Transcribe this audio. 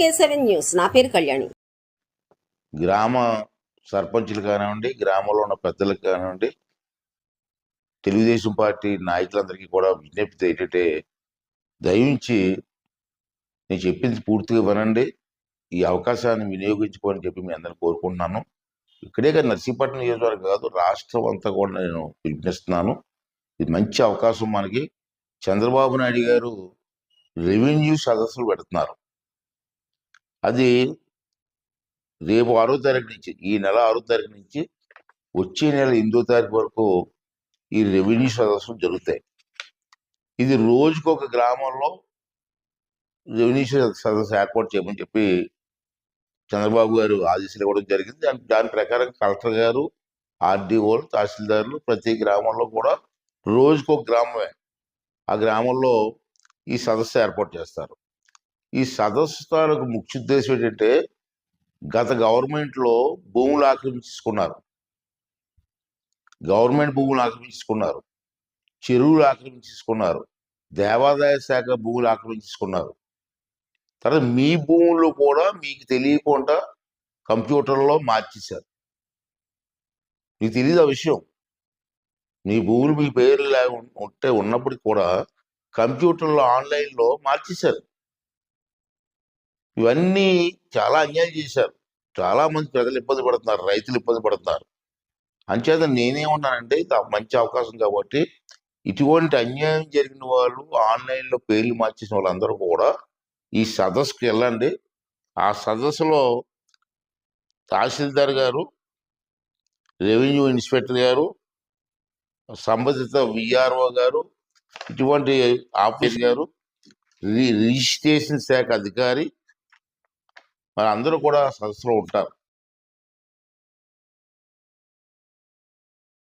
కే seven news. నా పేరు కళ్యాణి. గ్రామ సర్పంచులు కానివ్వండి గ్రామంలో ఉన్న పెద్దలకు కానివ్వండి తెలుగుదేశం పార్టీ నాయకులందరికీ కూడా విజ్ఞప్తి ఏంటంటే దయించి నేను చెప్పింది పూర్తిగా వినండి. ఈ అవకాశాన్ని వినియోగించుకోని చెప్పి మీ అందరిని కోరుకుంటున్నాను. ఇక్కడే కాదు నర్సీపట్నం నియోజకవర్గం కాదు రాష్ట్రం అంతా కూడా నేను పిలుపునిస్తున్నాను ఇది మంచి అవకాశం మనకి. చంద్రబాబు నాయుడు గారు రెవెన్యూ సదస్సులు పెడుతున్నారు. అది రేపు ఆరో తారీఖు నుంచి ఈ నెల ఆరో తారీఖు నుంచి వచ్చే నెల ఎనిమిదో తారీఖు వరకు ఈ రెవెన్యూ సదస్సులు జరుగుతాయి. ఇది రోజుకు ఒక గ్రామంలో రెవెన్యూ సదస్సు ఏర్పాటు చేయమని చెప్పి చంద్రబాబు గారు ఆదేశాలు ఇవ్వడం జరిగింది. దాని దాని ప్రకారం కలెక్టర్ గారు ఆర్డీఓలు తహసీల్దారులు ప్రతి గ్రామంలో కూడా రోజుకు ఒక గ్రామమే. ఆ గ్రామంలో ఈ సదస్సు ఏర్పాటు చేస్తారు. ఈ సదస్సు తాలూకు ముఖ్య ఉద్దేశం ఏంటంటే గత గవర్నమెంట్లో భూములు ఆక్రమించుకున్నారు. గవర్నమెంట్ భూములు ఆక్రమించుకున్నారు. చెరువులు ఆక్రమించుకున్నారు. దేవాదాయ శాఖ భూములు ఆక్రమించుకున్నారు. తర్వాత మీ భూములు కూడా మీకు తెలియకుండా కంప్యూటర్లో మార్చేశారు. మీకు తెలియదు ఆ విషయం? మీ భూములు మీ పేర్లు లే ఉంటే ఉన్నప్పటికీ కూడా కంప్యూటర్లో ఆన్లైన్లో మార్చేశారు. ఇవన్నీ చాలా అన్యాయం చేశారు. చాలా మంది ప్రజలు ఇబ్బంది పడుతున్నారు. రైతులు ఇబ్బంది పడుతున్నారు. అంచేత నేనేమన్నానంటే ఇది మంచి అవకాశం కాబట్టి ఇటువంటి అన్యాయం జరిగిన వాళ్ళు ఆన్లైన్లో పేర్లు మార్చేసిన వాళ్ళందరూ కూడా ఈ సదస్సుకి వెళ్ళండి. ఆ సదస్సులో తహసీల్దార్ గారు రెవెన్యూ ఇన్స్పెక్టర్ గారు సంబంధిత విఆర్ఓ గారు ఇటువంటి ఆఫీస్ గారు రిజిస్ట్రేషన్ శాఖ అధికారి మరి అందరూ కూడా సదస్సులో ఉంటారు.